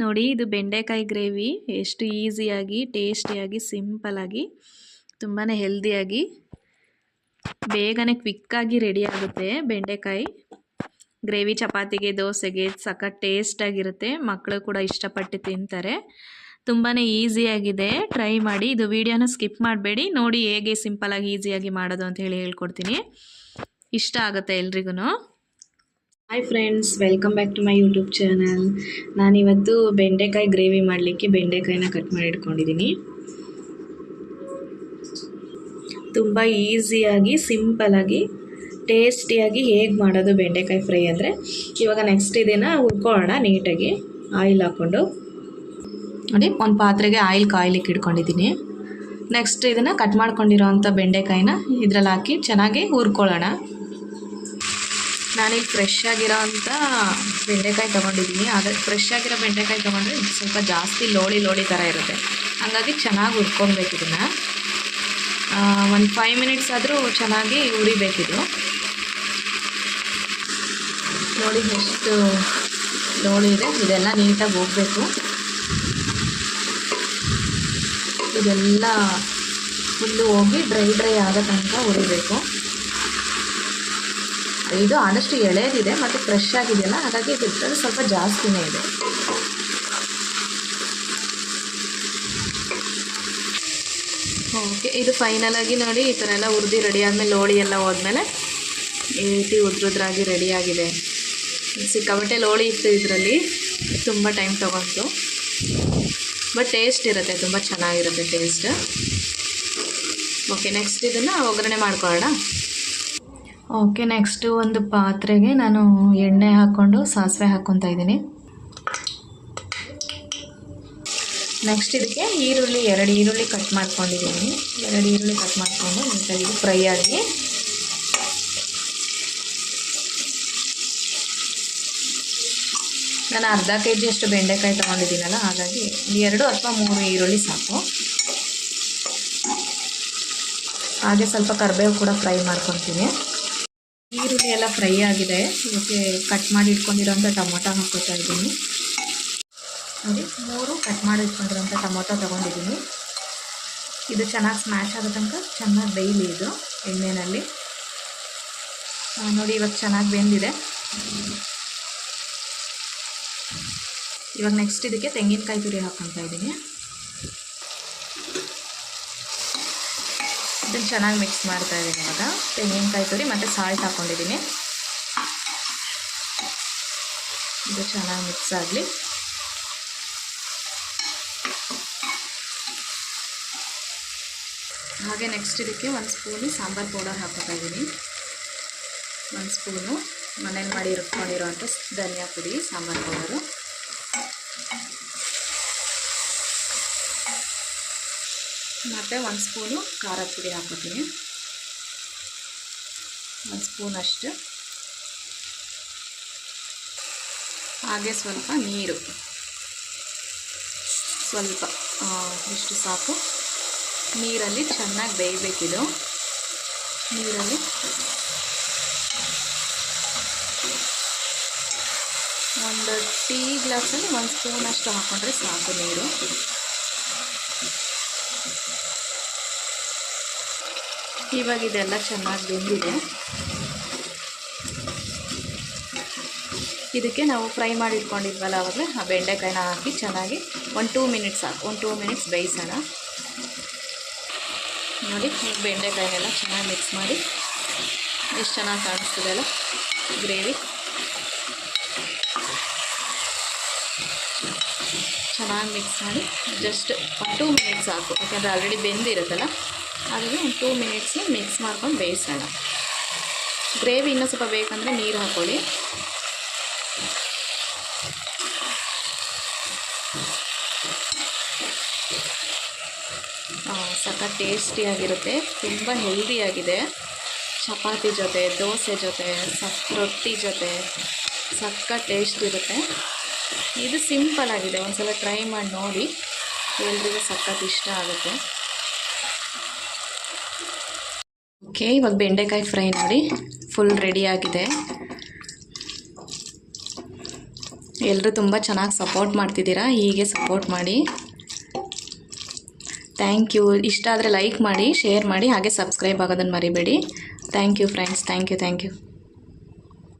ನೋಡಿ, ಇದು ಬೆಂಡೆಕಾಯಿ ಗ್ರೇವಿ. ಎಷ್ಟು ಈಸಿಯಾಗಿ, ಟೇಸ್ಟಿಯಾಗಿ ಸಿಂಪಲಾಗಿ ತುಂಬಾ ಹೆಲ್ದಿಯಾಗಿ, ಬೇಗನೆ ಕ್ವಿಕ್ಕಾಗಿ ರೆಡಿ ಆಗುತ್ತೆ ಬೆಂಡೆಕಾಯಿ. ಗ್ರೇವಿ ಚಪಾತಿಗೆ, ದೋಸೆಗೆ ಸಖತ್ ಟೇಸ್ಟಾಗಿರುತ್ತೆ. ಮಕ್ಕಳು ಕೂಡ ಇಷ್ಟಪಟ್ಟು ತಿಂತಾರೆ. ತುಂಬಾ ಈಸಿಯಾಗಿದೆ. ಟ್ರೈ ಮಾಡಿ. ಇದು ವಿಡಿಯೋನ ಸ್ಕಿಪ್ ಮಾಡಬೇಡಿ. ನೋಡಿ ಹೇಗೆ ಸಿಂಪಲಾಗಿ ಈಸಿಯಾಗಿ ಮಾಡೋದು ಅಂತ ಹೇಳಿ ಹೇಳ್ಕೊಡ್ತೀನಿ. ಇಷ್ಟ ಆಗುತ್ತೆ ಎಲ್ರಿಗೂ hi friends welcome back to my YouTube channel ನಾನಿವತ್ತು ಬೆಂಡೆಕಾಯಿ ಗ್ರೇವಿ ಮಾಡಲಿಕ್ಕೆ ಬೆಂಡೆಕಾಯಿನ ಕಟ್ ಮಾಡಿ ಇಟ್ಕೊಂಡಿದ್ದೀನಿ ತುಂಬ ಈಸಿಯಾಗಿ ಸಿಂಪಲಾಗಿ ಟೇಸ್ಟಿಯಾಗಿ ಹೇಗೆ ಮಾಡೋದು ಬೆಂಡೆಕಾಯಿ ಫ್ರೈ ಅಂದರೆ, ಇವಾಗ ನೆಕ್ಸ್ಟ್ ಇದನ್ನು ಹುರ್ಕೊಳ್ಳೋಣ ನೀಟಾಗಿ ಆಯಿಲ್ ಹಾಕ್ಕೊಂಡು ನೋಡಿ, ಒಂದು ಪಾತ್ರೆಗೆ ಆಯಿಲ್ ಕಾಯ್ಲಿಕ್ಕೆ ಇಟ್ಕೊಂಡಿದ್ದೀನಿ ನೆಕ್ಸ್ಟ್ ಇದನ್ನು ಕಟ್ ಮಾಡ್ಕೊಂಡಿರೋ ಅಂಥ ಬೆಂಡೆಕಾಯಿನ ಇದ್ರಲ್ಲಿ ಹಾಕಿ ಚೆನ್ನಾಗಿ ಹುರ್ಕೊಳ್ಳೋಣ. ನಾನೀಗ ಫ್ರೆಶ್ ಆಗಿರೋ ಅಂಥ ಬೆಂಡೆಕಾಯಿ ತೊಗೊಂಡಿದ್ದೀನಿ. ಆದರೆ ಫ್ರೆಶ್ ಆಗಿರೋ ಬೆಂಡೆಕಾಯಿ ತೊಗೊಂಡ್ರೆ ಸ್ವಲ್ಪ ಜಾಸ್ತಿ ಲೋಳಿ ಲೋಳಿ ಥರ ಇರುತ್ತೆ. ಹಾಗಾಗಿ ಚೆನ್ನಾಗಿ ಹುರ್ಕೊಬೇಕು ಇದನ್ನು. ಒಂದು ಫೈವ್ ಮಿನಿಟ್ಸ್ ಆದರೂ ಚೆನ್ನಾಗಿ ಉರಿಬೇಕಿದು ನೋಡಿ ಎಷ್ಟು ಲೋಳಿ ಇದೆ. ಇದೆಲ್ಲ ನೀಟಾಗಿ ಹೋಗಬೇಕು. ಇದೆಲ್ಲ ಫುಲ್ಲು ಹೋಗಿ ಡ್ರೈ ಡ್ರೈ ಆಗೋ ತನಕ ಉರಿಬೇಕು ಇದು ಆದಷ್ಟು ಎಳೆದಿದೆ ಮತ್ತು ಫ್ರೆಶ್ ಆಗಿದೆಯಲ್ಲ, ಹಾಗಾಗಿ ಇದ್ರಲ್ಲಿ ಸ್ವಲ್ಪ ಜಾಸ್ತಿನೇ ಇದೆ. ಓಕೆ ಇದು ಫೈನಲ್ ಆಗಿ ನೋಡಿ, ಈ ಥರ ಎಲ್ಲ ಉರಿದು ರೆಡಿ ಆದಮೇಲೆ ಲೋಳಿ ಎಲ್ಲ ಹೋದ್ಮೇಲೆ ಈ ರೀತಿ ಉದ್ರುದ್ರಾಗಿ ರೆಡಿಯಾಗಿದೆ ಸಿಕ್ಕಾಬಟ್ಟೆ ಲೋಳಿ ಇತ್ತು ಇದರಲ್ಲಿ, ತುಂಬ ಟೈಮ್ ತೊಗೊಂತು ಬಟ್ ಟೇಸ್ಟ್ ಇರುತ್ತೆ, ತುಂಬ ಚೆನ್ನಾಗಿರುತ್ತೆ ಟೇಸ್ಟ್ ಓಕೆ ನೆಕ್ಸ್ಟ್ ಇದನ್ನು ಒಗ್ಗರಣೆ ಮಾಡ್ಕೊಳ್ಳೋಣ. ಓಕೆ ನೆಕ್ಸ್ಟು ಒಂದು ಪಾತ್ರೆಗೆ ನಾನು ಎಣ್ಣೆ ಹಾಕ್ಕೊಂಡು ಸಾಸಿವೆ ಹಾಕ್ಕೊತಾ ಇದ್ದೀನಿ. ನೆಕ್ಸ್ಟ್ ಇದಕ್ಕೆ ಈರುಳ್ಳಿ, ಎರಡು ಈರುಳ್ಳಿ ಕಟ್ ಮಾಡ್ಕೊಂಡಿದ್ದೀನಿ. ಎರಡು ಈರುಳ್ಳಿ ಕಟ್ ಮಾಡಿಕೊಂಡು ನೀಟಾಗಿ ಫ್ರೈ ಆಗಿ. ನಾನು ಅರ್ಧ ಕೆ ಜಿಯಷ್ಟು ಬೆಂಡೆಕಾಯಿ ತೊಗೊಂಡಿದ್ದೀನಲ್ಲ, ಹಾಗಾಗಿ ಎರಡು ಅಥವಾ ಮೂರು ಈರುಳ್ಳಿ ಸಾಕು. ಹಾಗೆ ಸ್ವಲ್ಪ ಕರಿಬೇವು ಕೂಡ ಫ್ರೈ ಮಾಡ್ಕೊತೀನಿ. ಈರುಳ್ಳಿ ಎಲ್ಲ ಫ್ರೈ ಆಗಿದೆ. ಇವಕ್ಕೆ ಕಟ್ ಮಾಡಿ ಇಟ್ಕೊಂಡಿರೋಂಥ ಟೊಮೊಟೊ ಹಾಕೋತಾ ಇದ್ದೀನಿ. ನೋಡಿ, ಮೂರು ಕಟ್ ಮಾಡಿ ಇಟ್ಕೊಂಡಿರೋಂಥ ಟೊಮೊಟೊ ತೊಗೊಂಡಿದ್ದೀನಿ. ಇದು ಚೆನ್ನಾಗಿ ಸ್ಮ್ಯಾಶ್ ಆಗೋ ತನಕ ಚೆನ್ನಾಗಿ ಬೇಯಲಿ ಇದು ಎಣ್ಣೆಯಲ್ಲಿ ನೋಡಿ, ಇವಾಗ ಚೆನ್ನಾಗಿ ಬೆಂದಿದೆ. ಇವಾಗ ನೆಕ್ಸ್ಟ್ ಇದಕ್ಕೆ ತೆಂಗಿನಕಾಯಿ ತುರಿ ಹಾಕ್ಕೊತಾ ಇದ್ದೀನಿ. ಇದನ್ನು ಚೆನ್ನಾಗಿ ಮಿಕ್ಸ್ ಮಾಡ್ತಾ ಇದ್ದೀನಿ ಇವಾಗ. ತೆಂಗಿನಕಾಯಿ ತುರಿ ಮತ್ತು ಸಾಲ್ಟ್ ಹಾಕ್ಕೊಂಡಿದ್ದೀನಿ ಇದು ಚೆನ್ನಾಗಿ ಮಿಕ್ಸ್ ಆಗಲಿ. ಹಾಗೆ ನೆಕ್ಸ್ಟ್ ಇದಕ್ಕೆ ಒಂದು ಸ್ಪೂನು ಸಾಂಬಾರು ಪೌಡರ್ ಹಾಕೋತಾ ಇದ್ದೀನಿ. ಒಂದು ಸ್ಪೂನು ಮನೇಲಿ ಮಾಡಿ ಇಟ್ಕೊಂಡಿರೋಂಥ ಧನಿಯಾ ಪುಡಿ, ಸಾಂಬಾರು ಪೌಡರು ಮತ್ತು ಒಂದು ಸ್ಪೂನು ಖಾರದ ಪುಡಿ ಹಾಕೋತೀನಿ ಒಂದು ಸ್ಪೂನ್ ಅಷ್ಟು. ಹಾಗೆ ಸ್ವಲ್ಪ ನೀರು. ಸ್ವಲ್ಪ ಇಷ್ಟು ಸಾಕು. ನೀರಲ್ಲಿ ಚೆನ್ನಾಗಿ ಬೇಯಬೇಕಿದು. ನೀರಲ್ಲಿ. ಒಂದು ಟೀ ಗ್ಲಾಸಲ್ಲಿ ಒಂದು ಸ್ಪೂನ್ ಅಷ್ಟು ಹಾಕೊಂಡ್ರೆ ಸಾಕು ನೀರು. ಇವಾಗ ಇದೆಲ್ಲ ಚೆನ್ನಾಗಿ ಬೆಂದಿದೆ. ಇದಕ್ಕೆ ನಾವು ಫ್ರೈ ಮಾಡಿ ಇಟ್ಕೊಂಡಿದ್ವಲ್ಲ ಅವಾಗಲೇ ಆ ಬೆಂಡೆಕಾಯಿನ ಹಾಕಿ ಚೆನ್ನಾಗಿ ಒಂದು ಟೂ ಮಿನಿಟ್ಸ್ ಹಾಕಿ ಒಂದು ಟೂ ಮಿನಿಟ್ಸ್ ಬೇಯಿಸೋಣ. ನೋಡಿ ಬೆಂಡೆಕಾಯಿನೆಲ್ಲ ಚೆನ್ನಾಗಿ ಮಿಕ್ಸ್ ಮಾಡಿ ಎಷ್ಟು ಚೆನ್ನಾಗಿ ಕಾಣಿಸ್ತಿದೆ ಅಲ್ಲ, ಗ್ರೇವಿ. ಚೆನ್ನಾಗಿ ಮಿಕ್ಸ್ ಮಾಡಿ ಜಸ್ಟ್ ಒಂದು ಟೂ ಮಿನಿಟ್ಸ್ ಸಾಕು, ಯಾಕಂದರೆ ಆಲ್ರೆಡಿ ಬೆಂದಿರುತ್ತಲ್ಲ. ಅದನ್ನು ಒಂದು ಟೂ ಮಿನಿಟ್ಸ್ ಮಿಕ್ಸ್ ಮಾಡ್ಕೊಂಡು ಬೇಯಿಸೋಣ. ಗ್ರೇವಿ ಇನ್ನೂ ಸ್ವಲ್ಪ ಬೇಕಂದರೆ ನೀರು ಹಾಕ್ಕೊಳ್ಳಿ ಸಖತ್ ಟೇಸ್ಟಿಯಾಗಿರುತ್ತೆ ತುಂಬ ಹೆಲ್ದಿಯಾಗಿದೆ ಚಪಾತಿ ಜೊತೆ, ದೋಸೆ ಜೊತೆ, ಸಕ್, ರೊಟ್ಟಿ ಜೊತೆ, ಸಖತ್ ಟೇಸ್ಟ್ ಇರುತ್ತೆ. ಇದು ಸಿಂಪಲ್ ಆಗಿದೆ. ಒಂದ್ಸಲ ಟ್ರೈ ಮಾಡಿ ನೋಡಿ. ಎಲ್ರಿಗೂ ಸಖತ್ ಇಷ್ಟ ಆಗುತ್ತೆ. ಓಕೆ ಇವಾಗ ಬೆಂಡೆಕಾಯಿ ಫ್ರೈ ನೋಡಿ. ಫುಲ್ ರೆಡಿಯಾಗಿದೆ ಎಲ್ಲರೂ ತುಂಬ ಚೆನ್ನಾಗಿ ಸಪೋರ್ಟ್ ಮಾಡ್ತಿದ್ದೀರಾ? ಹೀಗೆ ಸಪೋರ್ಟ್ ಮಾಡಿ. ಥ್ಯಾಂಕ್ ಯು ಇಷ್ಟ ಆದರೆ ಲೈಕ್ ಮಾಡಿ ಶೇರ್ ಮಾಡಿ, ಹಾಗೆ ಸಬ್ಸ್ಕ್ರೈಬ್ ಆಗೋದನ್ನು ಮರಿಬೇಡಿ. Thank you friends thank you thank you